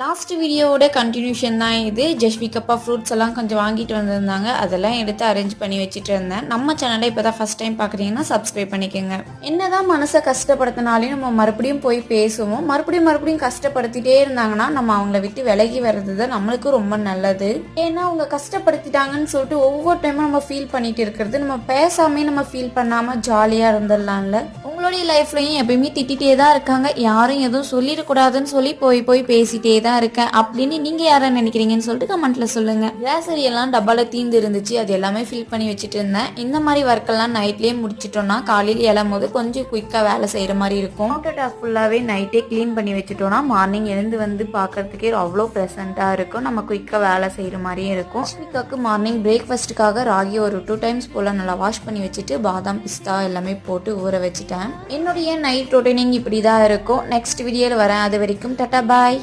Last வீடியோவோட continuation தான் இது. ஜஸ்விகப்பா ஃப்ரூட்ஸ் எல்லாம் கொஞ்சம் வாங்கிட்டு வந்திருந்தாங்க. அதெல்லாம் எடுத்து அரேஞ்ச் பண்ணி வச்சுட்டு இருந்தேன். நம்ம சேனலை இப்போ தான் ஃபஸ்ட் டைம் பார்க்குறீங்கன்னா சப்ஸ்கிரைப் பண்ணிக்கோங்க. என்னதான் மனசை கஷ்டப்படுத்தினாலையும் நம்ம மறுபடியும் போய் பேசுவோம். மறுபடியும் மறுபடியும் கஷ்டப்படுத்திட்டே இருந்தாங்கன்னா நம்ம அவங்கள விட்டு விலகி வர்றது தான் நம்மளுக்கு ரொம்ப நல்லது. ஏன்னா அவங்க கஷ்டப்படுத்திட்டாங்கன்னு சொல்லிட்டு ஒவ்வொரு டைமும் நம்ம ஃபீல் பண்ணிட்டு இருக்கிறது. நம்ம பேசாமே நம்ம ஃபீல் பண்ணாமல் ஜாலியாக இருந்துடலாம்ல. உங்களுடைய லைஃப்லையும் எப்பயுமே திட்டிகிட்டே தான் இருக்காங்க. யாரும் எதுவும் சொல்லிடக்கூடாதுன்னு சொல்லி போய் போய் பேசிட்டே தான் இருக்கேன். அப்படின்னு நீங்கள் யாரை நினைக்கிறீங்கன்னு சொல்லிட்டு கமெண்ட்டில் சொல்லுங்கள் கிராசரி எல்லாம் டப்பாவில் தீந்து இருந்துச்சு. அது எல்லாமே ஃபில் பண்ணி வச்சுட்டு இருந்தேன். இந்த மாதிரி ஒர்க்கெல்லாம் நைட்லேயே முடிச்சிட்டோம்னா காலையில் எழும் போது கொஞ்சம் குயிக்காக வேலை செய்கிற மாதிரி இருக்கும். ஃபுல்லாகவே நைட்டே க்ளீன் பண்ணி வச்சுட்டோம்னா மார்னிங் எழுந்து வந்து பார்க்கறதுக்கே அவ்வளோ ப்ரெசண்ட்டாக இருக்கும். நம்ம குயிக்காக வேலை செய்கிற மாதிரியே இருக்கும். ஸ்வீக்காக்கு மார்னிங் பிரேக்ஃபாஸ்ட்டுக்காக ராகி ஒரு டூ டைம்ஸ் போல் நல்லா வாஷ் பண்ணி வச்சுட்டு பாதாம் பிஸ்தா எல்லாமே போட்டு ஊற வச்சுட்டேன். என்னுடைய நைட் ரொட்டீனிங் இப்படி தான் இருக்கும் நெக்ஸ்ட் வீடியோவில் வரேன். அது வரைக்கும் டட்டா பாய்.